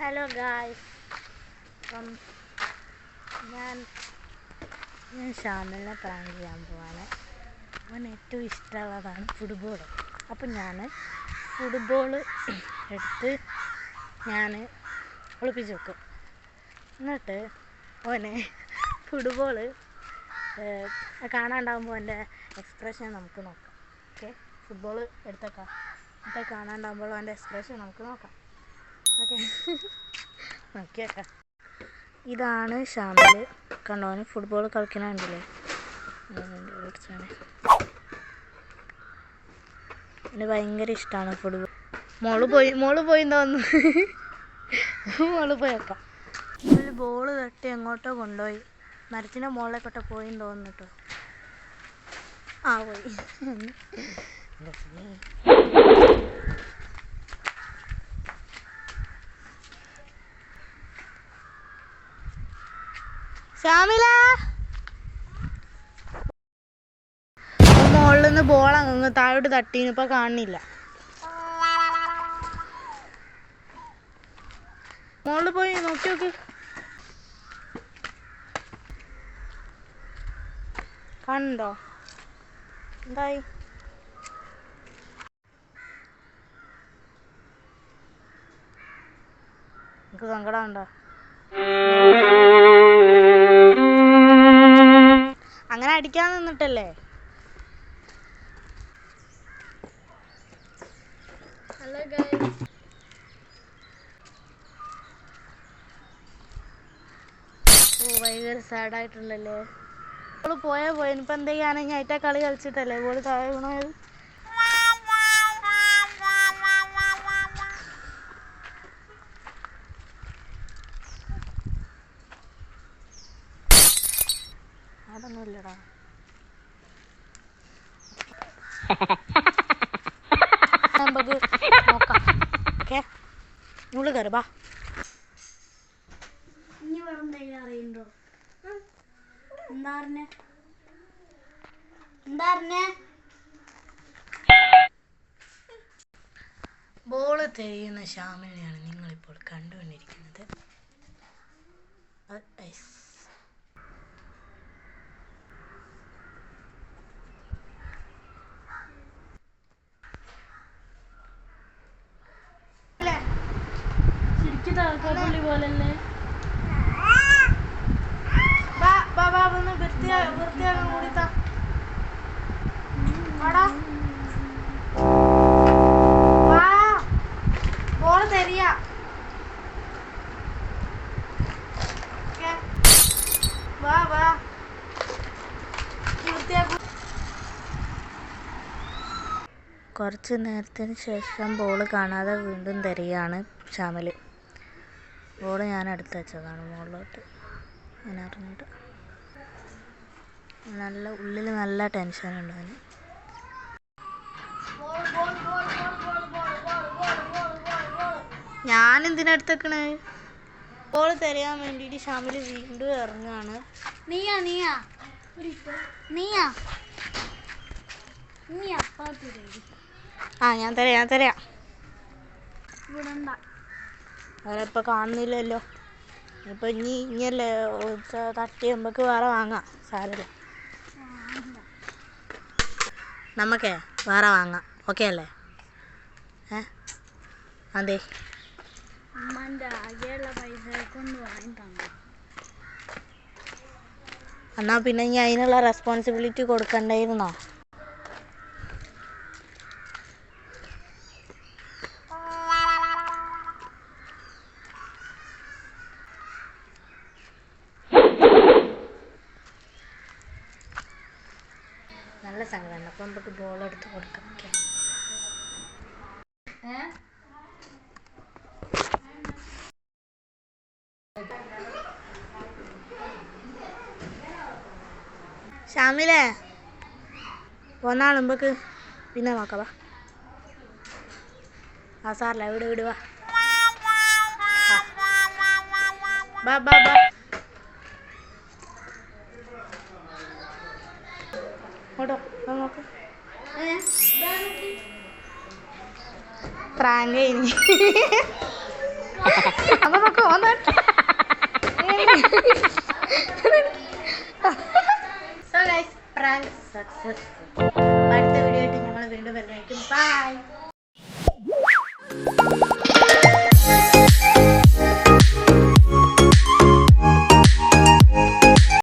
Hello guys അപ്പം ഞാൻ ഞാൻ ഷാമിലിനെ പ്രാങ്ക് ചെയ്യാൻ പോവാണ്. അവൻ ഏറ്റവും ഇഷ്ടമുള്ളതാണ് ഫുട്ബോൾ അപ്പം ഞാൻ ഫുട്ബോൾ എടുത്ത് ഞാൻ ഒളിപ്പിച്ച് വെക്കും. എന്നിട്ട് ഓനെ ഫുട്ബോൾ കാണാണ്ടാകുമ്പോൾ എന്റെ എക്സ്പ്രഷൻ നമുക്ക് നോക്കാം. ഓക്കെ? ഫുട്ബോൾ എടുത്തേക്കാം എന്നിട്ട് കാണാണ്ടാകുമ്പോൾ അവന്റെ എക്സ്പ്രഷൻ നമുക്ക് നോക്കാം. ഓക്കെ? ഇതാണ് ഷാമിൽ കണ്ടോന് ഫുട്ബോൾ കളിക്കണുണ്ടല്ലേ എന്നെ ഭയങ്കര ഇഷ്ടമാണ് ഫുട്ബോൾ മോൾ പോയി മോൾ പോയി തോന്നുന്നു മോൾ പോയേക്കാം ഒരു ബോൾ തട്ടി എങ്ങോട്ടോ കൊണ്ടുപോയി. മരത്തിന്റെ കൊട്ട പോയി തോന്നുന്നു കേട്ടോ ആ പോയി. ശ്യാമില? മുകളിൽ നിന്ന് ബോൾ അങ്ങ് താഴോട്ട് തട്ടീന് ഇപ്പൊ കാണുന്നില്ല. മുകളിൽ പോയി നോക്കി നോക്ക്. കണ്ടോ? എന്തായി? എനിക്ക് സങ്കടം അടിക്കാൻ നിന്നിട്ടല്ലേ? ഹലോ ഓ ഭയങ്കര സാഡായിട്ടുണ്ടല്ലേ ഓൾ പോയാ പോയി ഇനിയിപ്പോ എന്താ ചെയ്യാനെങ്കിൽ അയിറ്റ കളി കളിച്ചിട്ടല്ലേ? ഓൾ താഴെ വീണത് അതൊന്നുമില്ലടാ നമുക്ക് നോക്കാം ഓക്കെ ഉള്ളു കയറി ബാ ഇനി വേറെ എന്തെങ്കിലും അറിയണ്ടോ എന്താ പറഞ്ഞേ എന്താ പറഞ്ഞേ ബോൾ തെയ്യുന്ന ശ്യാമിനെയാണ് നിങ്ങളിപ്പോൾ കണ്ടുകൊണ്ടിരിക്കുന്നത് ഐസ്. ശരിക്കും പോലെ തന്നെ വാ, വാ. വാടാ. കുറച്ച് നേരത്തിന് ശേഷം ബോൾ കാണാതെ വീണ്ടും തരികയാണ് ഷാമൽ ബോൾ ഞാൻ എടുത്ത് വെച്ചതാണ് മുകളിലോട്ട് ഞാൻ അറിഞ്ഞിട്ട്. നല്ല ഉള്ളിൽ നല്ല ടെൻഷൻ ഉണ്ട് അവന്. ഞാൻ എന്തിനാ എടുത്തേക്കണേ ബോൾ തരാൻ വേണ്ടിയിട്ട് ഷാമിൽ വീണ്ടും ഇറങ്ങാണ് നീയാ നീയാ. നീയാ. നീ ആ ഞാൻ തരാം ഞാൻ തരാം വിടണ്ട ഇപ്പൊ കാണുന്നില്ലല്ലോ. ഇപ്പം ഇനി ഇനിയല്ലേ തട്ടി നമുക്ക് വേറെ വാങ്ങാം സാരമില്ല നമുക്കേ വേറെ വാങ്ങാം. ഓക്കെ അല്ലേ? ഏ? അതെ. എന്നാ എന്നാൽ പിന്നെ ഇനി അതിനുള്ള റെസ്പോൺസിബിലിറ്റി കൊടുക്കണ്ടായിരുന്നോ? നല്ല അപ്പോൾ നമുക്ക് ബോൾ എടുത്ത് കൊടുക്കാം. ഷാമിലേ നമുക്ക് പിന്നെ നോക്കാം വാ. ആ സാറില്ല ഇവിടെ ഇവിടെ വാ. ബാ ബാ ബാ. ഓട്ടോ വാ. നോക്ക്. പ്രാങ്ക് കഴിഞ്ഞ്. അപ്പൊ നോക്കൂ ഒന്ന് സോ ഗൈസ് പ്രാങ്ക് സക്സസ് അടുത്ത വീഡിയോ ആയിട്ട് ഞങ്ങൾ വീണ്ടും വരുന്നതായിരിക്കും. ബൈ